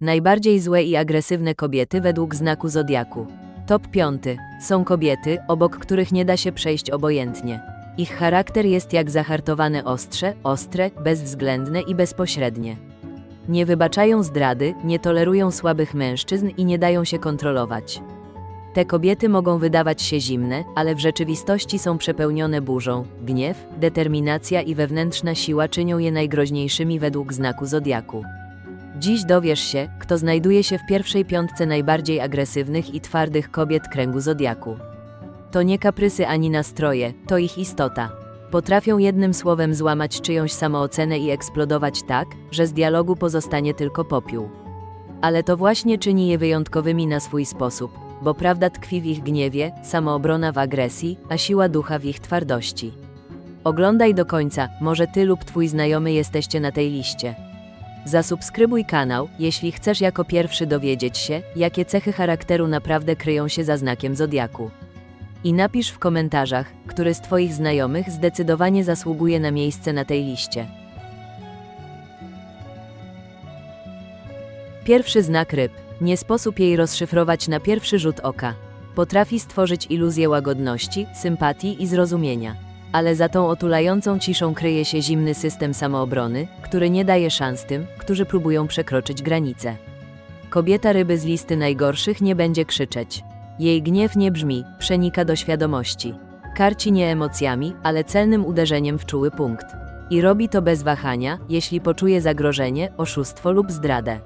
Najbardziej złe i agresywne kobiety według znaku zodiaku. Top 5. Są kobiety, obok których nie da się przejść obojętnie. Ich charakter jest jak zahartowane ostrze, ostre, bezwzględne i bezpośrednie. Nie wybaczają zdrady, nie tolerują słabych mężczyzn i nie dają się kontrolować. Te kobiety mogą wydawać się zimne, ale w rzeczywistości są przepełnione burzą. Gniew, determinacja i wewnętrzna siła czynią je najgroźniejszymi według znaku zodiaku. Dziś dowiesz się, kto znajduje się w pierwszej piątce najbardziej agresywnych i twardych kobiet kręgu zodiaku. To nie kaprysy ani nastroje, to ich istota. Potrafią jednym słowem złamać czyjąś samoocenę i eksplodować tak, że z dialogu pozostanie tylko popiół. Ale to właśnie czyni je wyjątkowymi na swój sposób, bo prawda tkwi w ich gniewie, samoobrona w agresji, a siła ducha w ich twardości. Oglądaj do końca, może ty lub twój znajomy jesteście na tej liście. Zasubskrybuj kanał, jeśli chcesz jako pierwszy dowiedzieć się, jakie cechy charakteru naprawdę kryją się za znakiem zodiaku. I napisz w komentarzach, który z Twoich znajomych zdecydowanie zasługuje na miejsce na tej liście. Pierwszy znak ryb. Nie sposób jej rozszyfrować na pierwszy rzut oka. Potrafi stworzyć iluzję łagodności, sympatii i zrozumienia. Ale za tą otulającą ciszą kryje się zimny system samoobrony, który nie daje szans tym, którzy próbują przekroczyć granice. Kobieta ryby z listy najgorszych nie będzie krzyczeć. Jej gniew nie brzmi, przenika do świadomości. Karci nie emocjami, ale celnym uderzeniem w czuły punkt. I robi to bez wahania, jeśli poczuje zagrożenie, oszustwo lub zdradę.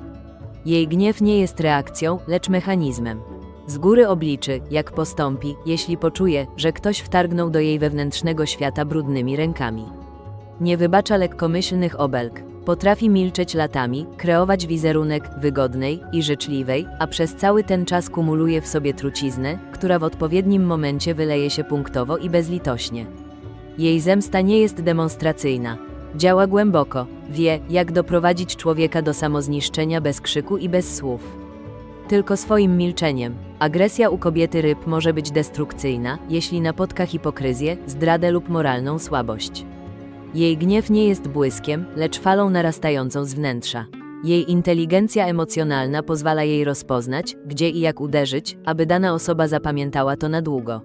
Jej gniew nie jest reakcją, lecz mechanizmem. Z góry obliczy, jak postąpi, jeśli poczuje, że ktoś wtargnął do jej wewnętrznego świata brudnymi rękami. Nie wybacza lekkomyślnych obelg. Potrafi milczeć latami, kreować wizerunek wygodnej i życzliwej, a przez cały ten czas kumuluje w sobie truciznę, która w odpowiednim momencie wyleje się punktowo i bezlitośnie. Jej zemsta nie jest demonstracyjna. Działa głęboko, wie, jak doprowadzić człowieka do samozniszczenia bez krzyku i bez słów. Tylko swoim milczeniem. Agresja u kobiety ryb może być destrukcyjna, jeśli napotka hipokryzję, zdradę lub moralną słabość. Jej gniew nie jest błyskiem, lecz falą narastającą z wnętrza. Jej inteligencja emocjonalna pozwala jej rozpoznać, gdzie i jak uderzyć, aby dana osoba zapamiętała to na długo.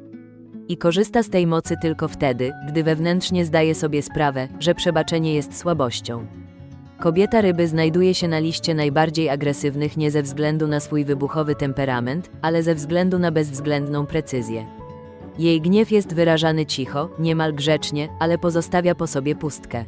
I korzysta z tej mocy tylko wtedy, gdy wewnętrznie zdaje sobie sprawę, że przebaczenie jest słabością. Kobieta ryby znajduje się na liście najbardziej agresywnych nie ze względu na swój wybuchowy temperament, ale ze względu na bezwzględną precyzję. Jej gniew jest wyrażany cicho, niemal grzecznie, ale pozostawia po sobie pustkę.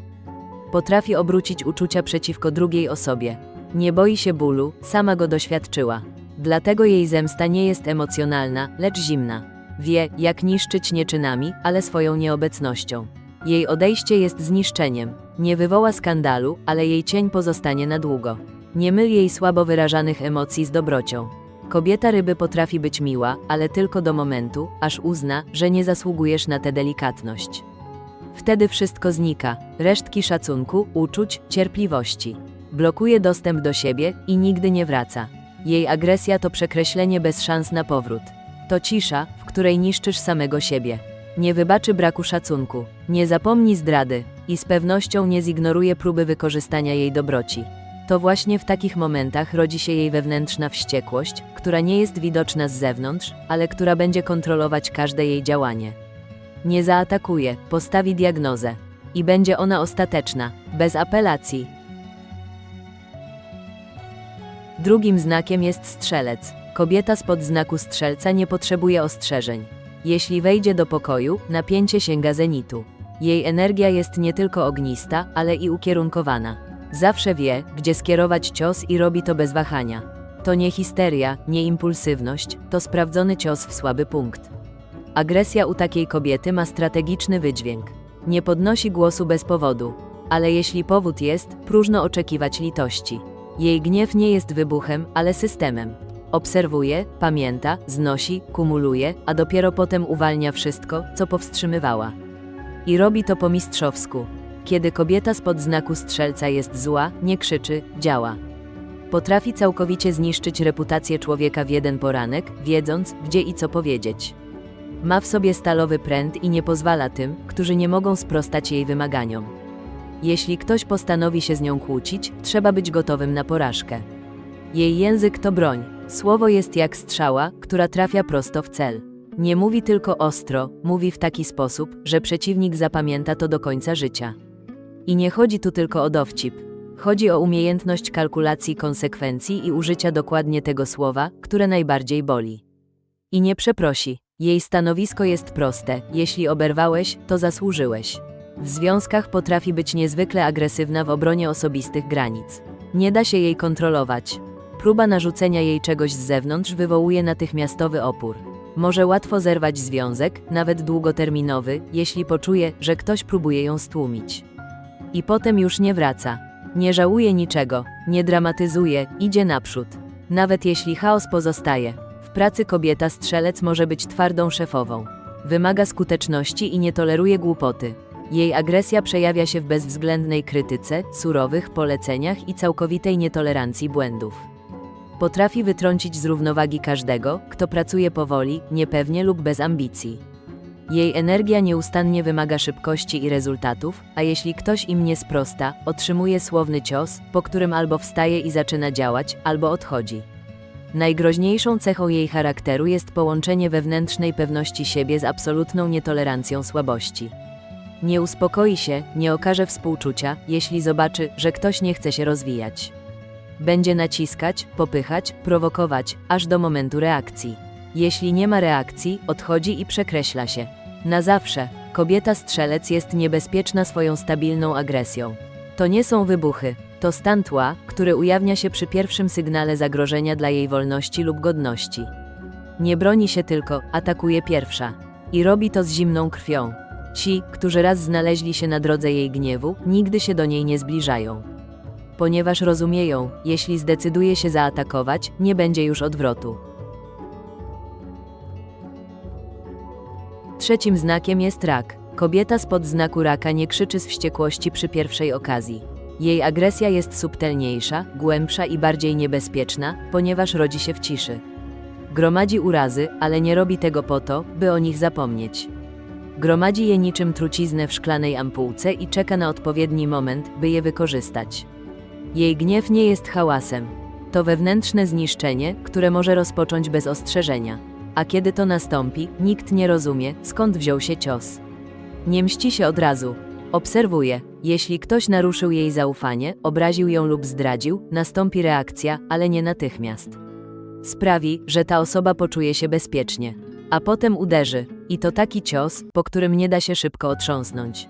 Potrafi obrócić uczucia przeciwko drugiej osobie. Nie boi się bólu, sama go doświadczyła. Dlatego jej zemsta nie jest emocjonalna, lecz zimna. Wie, jak niszczyć nie czynami, ale swoją nieobecnością. Jej odejście jest zniszczeniem. Nie wywoła skandalu, ale jej cień pozostanie na długo. Nie myl jej słabo wyrażanych emocji z dobrocią. Kobieta ryby potrafi być miła, ale tylko do momentu, aż uzna, że nie zasługujesz na tę delikatność. Wtedy wszystko znika resztki szacunku, uczuć, cierpliwości. Blokuje dostęp do siebie i nigdy nie wraca. Jej agresja to przekreślenie bez szans na powrót. To cisza, w której niszczysz samego siebie. Nie wybaczy braku szacunku, nie zapomni zdrady i z pewnością nie zignoruje próby wykorzystania jej dobroci. To właśnie w takich momentach rodzi się jej wewnętrzna wściekłość, która nie jest widoczna z zewnątrz, ale która będzie kontrolować każde jej działanie. Nie zaatakuje, postawi diagnozę. I będzie ona ostateczna, bez apelacji. Drugim znakiem jest strzelec. Kobieta spod znaku strzelca nie potrzebuje ostrzeżeń. Jeśli wejdzie do pokoju, napięcie sięga zenitu. Jej energia jest nie tylko ognista, ale i ukierunkowana. Zawsze wie, gdzie skierować cios i robi to bez wahania. To nie histeria, nie impulsywność, to sprawdzony cios w słaby punkt. Agresja u takiej kobiety ma strategiczny wydźwięk. Nie podnosi głosu bez powodu, ale jeśli powód jest, próżno oczekiwać litości. Jej gniew nie jest wybuchem, ale systemem. Obserwuje, pamięta, znosi, kumuluje, a dopiero potem uwalnia wszystko, co powstrzymywała. I robi to po mistrzowsku. Kiedy kobieta spod znaku strzelca jest zła, nie krzyczy, działa. Potrafi całkowicie zniszczyć reputację człowieka w jeden poranek, wiedząc, gdzie i co powiedzieć. Ma w sobie stalowy pręt i nie pozwala tym, którzy nie mogą sprostać jej wymaganiom. Jeśli ktoś postanowi się z nią kłócić, trzeba być gotowym na porażkę. Jej język to broń. Słowo jest jak strzała, która trafia prosto w cel. Nie mówi tylko ostro, mówi w taki sposób, że przeciwnik zapamięta to do końca życia. I nie chodzi tu tylko o dowcip. Chodzi o umiejętność kalkulacji konsekwencji i użycia dokładnie tego słowa, które najbardziej boli. I nie przeprosi. Jej stanowisko jest proste: jeśli oberwałeś, to zasłużyłeś. W związkach potrafi być niezwykle agresywna w obronie osobistych granic. Nie da się jej kontrolować. Próba narzucenia jej czegoś z zewnątrz wywołuje natychmiastowy opór. Może łatwo zerwać związek, nawet długoterminowy, jeśli poczuje, że ktoś próbuje ją stłumić. I potem już nie wraca. Nie żałuje niczego, nie dramatyzuje, idzie naprzód. Nawet jeśli chaos pozostaje. W pracy kobieta strzelec może być twardą szefową. Wymaga skuteczności i nie toleruje głupoty. Jej agresja przejawia się w bezwzględnej krytyce, surowych poleceniach i całkowitej nietolerancji błędów. Potrafi wytrącić z równowagi każdego, kto pracuje powoli, niepewnie lub bez ambicji. Jej energia nieustannie wymaga szybkości i rezultatów, a jeśli ktoś im nie sprosta, otrzymuje słowny cios, po którym albo wstaje i zaczyna działać, albo odchodzi. Najgroźniejszą cechą jej charakteru jest połączenie wewnętrznej pewności siebie z absolutną nietolerancją słabości. Nie uspokoi się, nie okaże współczucia, jeśli zobaczy, że ktoś nie chce się rozwijać. Będzie naciskać, popychać, prowokować, aż do momentu reakcji. Jeśli nie ma reakcji, odchodzi i przekreśla się. Na zawsze, kobieta strzelec jest niebezpieczna swoją stabilną agresją. To nie są wybuchy, to stan tła, który ujawnia się przy pierwszym sygnale zagrożenia dla jej wolności lub godności. Nie broni się tylko, atakuje pierwsza. I robi to z zimną krwią. Ci, którzy raz znaleźli się na drodze jej gniewu, nigdy się do niej nie zbliżają. Ponieważ rozumieją, jeśli zdecyduje się zaatakować, nie będzie już odwrotu. Trzecim znakiem jest rak. Kobieta spod znaku raka nie krzyczy z wściekłości przy pierwszej okazji. Jej agresja jest subtelniejsza, głębsza i bardziej niebezpieczna, ponieważ rodzi się w ciszy. Gromadzi urazy, ale nie robi tego po to, by o nich zapomnieć. Gromadzi je niczym truciznę w szklanej ampułce i czeka na odpowiedni moment, by je wykorzystać. Jej gniew nie jest hałasem. To wewnętrzne zniszczenie, które może rozpocząć bez ostrzeżenia. A kiedy to nastąpi, nikt nie rozumie, skąd wziął się cios. Nie mści się od razu. Obserwuje. Jeśli ktoś naruszył jej zaufanie, obraził ją lub zdradził, nastąpi reakcja, ale nie natychmiast. Sprawi, że ta osoba poczuje się bezpiecznie. A potem uderzy. I to taki cios, po którym nie da się szybko otrząsnąć.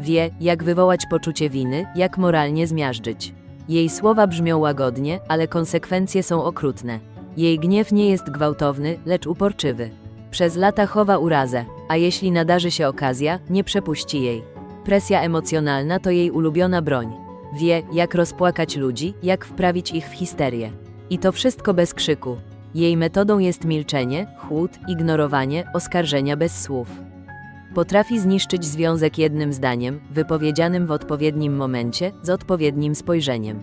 Wie, jak wywołać poczucie winy, jak moralnie zmiażdżyć. Jej słowa brzmią łagodnie, ale konsekwencje są okrutne. Jej gniew nie jest gwałtowny, lecz uporczywy. Przez lata chowa urazę, a jeśli nadarzy się okazja, nie przepuści jej. Presja emocjonalna to jej ulubiona broń. Wie, jak rozpłakać ludzi, jak wprawić ich w histerię. I to wszystko bez krzyku. Jej metodą jest milczenie, chłód, ignorowanie, oskarżenia bez słów. Potrafi zniszczyć związek jednym zdaniem, wypowiedzianym w odpowiednim momencie, z odpowiednim spojrzeniem.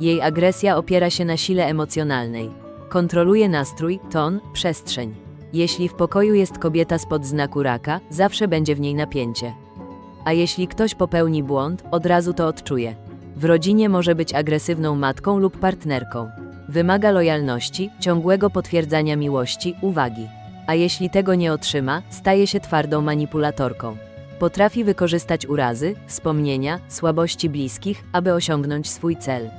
Jej agresja opiera się na sile emocjonalnej. Kontroluje nastrój, ton, przestrzeń. Jeśli w pokoju jest kobieta spod znaku raka, zawsze będzie w niej napięcie. A jeśli ktoś popełni błąd, od razu to odczuje. W rodzinie może być agresywną matką lub partnerką. Wymaga lojalności, ciągłego potwierdzania miłości, uwagi. A jeśli tego nie otrzyma, staje się twardą manipulatorką. Potrafi wykorzystać urazy, wspomnienia, słabości bliskich, aby osiągnąć swój cel.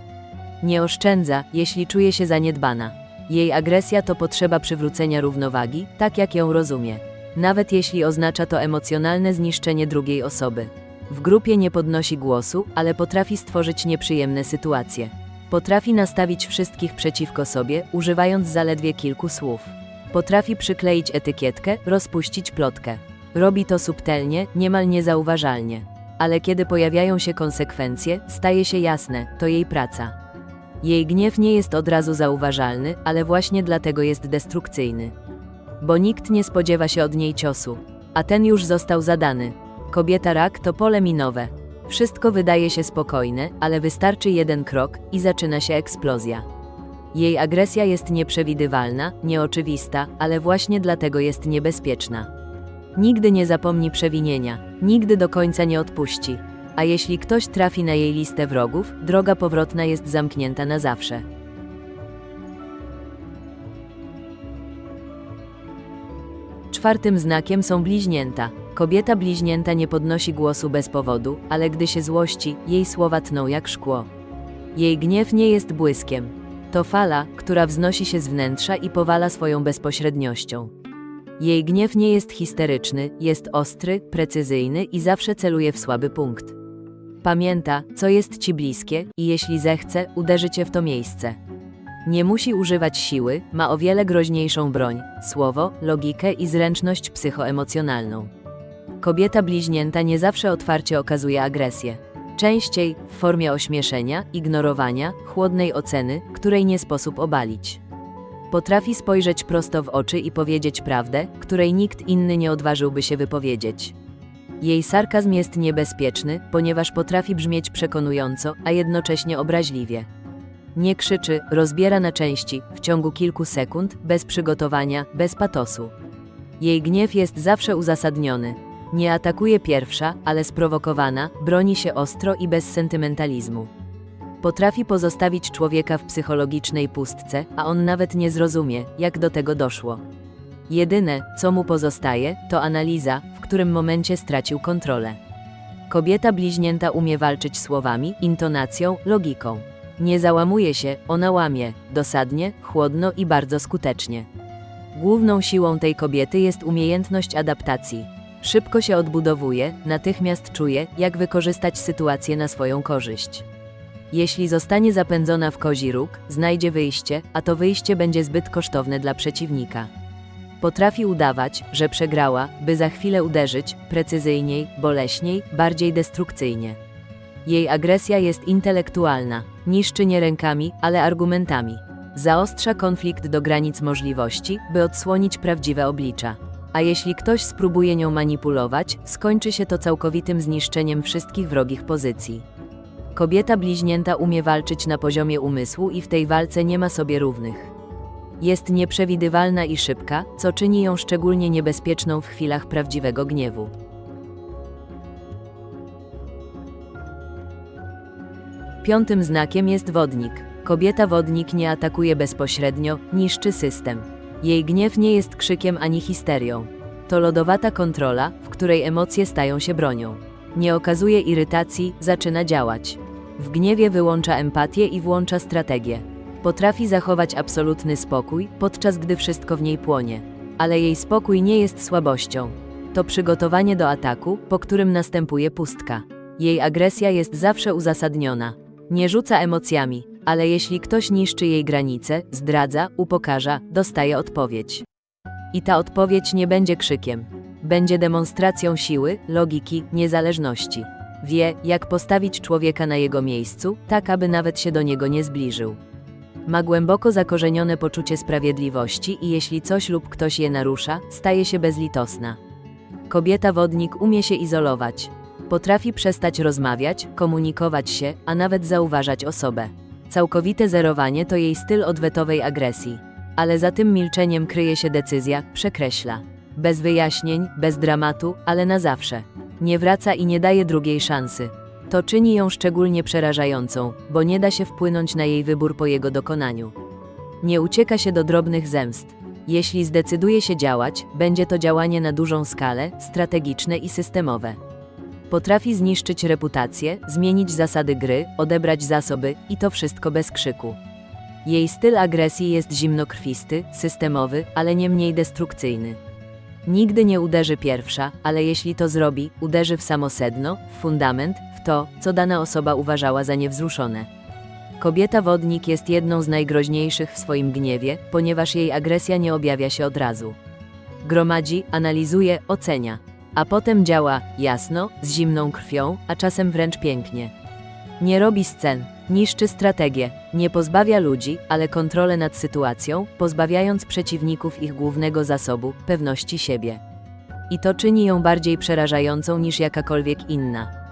Nie oszczędza, jeśli czuje się zaniedbana. Jej agresja to potrzeba przywrócenia równowagi, tak jak ją rozumie. Nawet jeśli oznacza to emocjonalne zniszczenie drugiej osoby. W grupie nie podnosi głosu, ale potrafi stworzyć nieprzyjemne sytuacje. Potrafi nastawić wszystkich przeciwko sobie, używając zaledwie kilku słów. Potrafi przykleić etykietkę, rozpuścić plotkę. Robi to subtelnie, niemal niezauważalnie. Ale kiedy pojawiają się konsekwencje, staje się jasne, to jej praca. Jej gniew nie jest od razu zauważalny, ale właśnie dlatego jest destrukcyjny. Bo nikt nie spodziewa się od niej ciosu, a ten już został zadany. Kobieta rak to pole minowe. Wszystko wydaje się spokojne, ale wystarczy jeden krok i zaczyna się eksplozja. Jej agresja jest nieprzewidywalna, nieoczywista, ale właśnie dlatego jest niebezpieczna. Nigdy nie zapomni przewinienia, nigdy do końca nie odpuści. A jeśli ktoś trafi na jej listę wrogów, droga powrotna jest zamknięta na zawsze. Czwartym znakiem są bliźnięta. Kobieta bliźnięta nie podnosi głosu bez powodu, ale gdy się złości, jej słowa tną jak szkło. Jej gniew nie jest błyskiem, to fala, która wznosi się z wnętrza i powala swoją bezpośredniością. Jej gniew nie jest histeryczny, jest ostry, precyzyjny i zawsze celuje w słaby punkt. Pamięta, co jest ci bliskie i jeśli zechce, uderzy cię w to miejsce. Nie musi używać siły, ma o wiele groźniejszą broń słowo, logikę i zręczność psychoemocjonalną. Kobieta bliźnięta nie zawsze otwarcie okazuje agresję. Częściej w formie ośmieszenia, ignorowania, chłodnej oceny, której nie sposób obalić. Potrafi spojrzeć prosto w oczy i powiedzieć prawdę, której nikt inny nie odważyłby się wypowiedzieć. Jej sarkazm jest niebezpieczny, ponieważ potrafi brzmieć przekonująco, a jednocześnie obraźliwie. Nie krzyczy, rozbiera na części, w ciągu kilku sekund, bez przygotowania, bez patosu. Jej gniew jest zawsze uzasadniony. Nie atakuje pierwsza, ale sprowokowana, broni się ostro i bez sentymentalizmu. Potrafi pozostawić człowieka w psychologicznej pustce, a on nawet nie zrozumie, jak do tego doszło. Jedyne, co mu pozostaje, to analiza, w którym momencie stracił kontrolę. Kobieta bliźnięta umie walczyć słowami, intonacją, logiką. Nie załamuje się, ona łamie, dosadnie, chłodno i bardzo skutecznie. Główną siłą tej kobiety jest umiejętność adaptacji. Szybko się odbudowuje, natychmiast czuje, jak wykorzystać sytuację na swoją korzyść. Jeśli zostanie zapędzona w kozi róg, znajdzie wyjście, a to wyjście będzie zbyt kosztowne dla przeciwnika. Potrafi udawać, że przegrała, by za chwilę uderzyć precyzyjniej, boleśniej, bardziej destrukcyjnie. Jej agresja jest intelektualna, niszczy nie rękami, ale argumentami. Zaostrza konflikt do granic możliwości, by odsłonić prawdziwe oblicza. A jeśli ktoś spróbuje nią manipulować, skończy się to całkowitym zniszczeniem wszystkich wrogich pozycji. Kobieta bliźnięta umie walczyć na poziomie umysłu i w tej walce nie ma sobie równych. Jest nieprzewidywalna i szybka, co czyni ją szczególnie niebezpieczną w chwilach prawdziwego gniewu. Piątym znakiem jest wodnik. Kobieta wodnik nie atakuje bezpośrednio, niszczy system. Jej gniew nie jest krzykiem ani histerią. To lodowata kontrola, w której emocje stają się bronią. Nie okazuje irytacji, zaczyna działać. W gniewie wyłącza empatię i włącza strategię. Potrafi zachować absolutny spokój, podczas gdy wszystko w niej płonie. Ale jej spokój nie jest słabością. To przygotowanie do ataku, po którym następuje pustka. Jej agresja jest zawsze uzasadniona. Nie rzuca emocjami, ale jeśli ktoś niszczy jej granice, zdradza, upokarza, dostaje odpowiedź. I ta odpowiedź nie będzie krzykiem. Będzie demonstracją siły, logiki, niezależności. Wie, jak postawić człowieka na jego miejscu, tak aby nawet się do niego nie zbliżył. Ma głęboko zakorzenione poczucie sprawiedliwości i jeśli coś lub ktoś je narusza, staje się bezlitosna. Kobieta wodnik umie się izolować. Potrafi przestać rozmawiać, komunikować się, a nawet zauważać osobę. Całkowite zerowanie to jej styl odwetowej agresji. Ale za tym milczeniem kryje się decyzja, przekreśla. Bez wyjaśnień, bez dramatu, ale na zawsze. Nie wraca i nie daje drugiej szansy. To czyni ją szczególnie przerażającą, bo nie da się wpłynąć na jej wybór po jego dokonaniu. Nie ucieka się do drobnych zemst. Jeśli zdecyduje się działać, będzie to działanie na dużą skalę, strategiczne i systemowe. Potrafi zniszczyć reputację, zmienić zasady gry, odebrać zasoby i to wszystko bez krzyku. Jej styl agresji jest zimnokrwisty, systemowy, ale nie mniej destrukcyjny. Nigdy nie uderzy pierwsza, ale jeśli to zrobi, uderzy w samo sedno, w fundament, w to, co dana osoba uważała za niewzruszone. Kobieta wodnik jest jedną z najgroźniejszych w swoim gniewie, ponieważ jej agresja nie objawia się od razu. Gromadzi, analizuje, ocenia, a potem działa jasno, z zimną krwią, a czasem wręcz pięknie. Nie robi scen, niszczy strategię, nie pozbawia ludzi, ale kontrolę nad sytuacją, pozbawiając przeciwników ich głównego zasobu pewności siebie. I to czyni ją bardziej przerażającą niż jakakolwiek inna.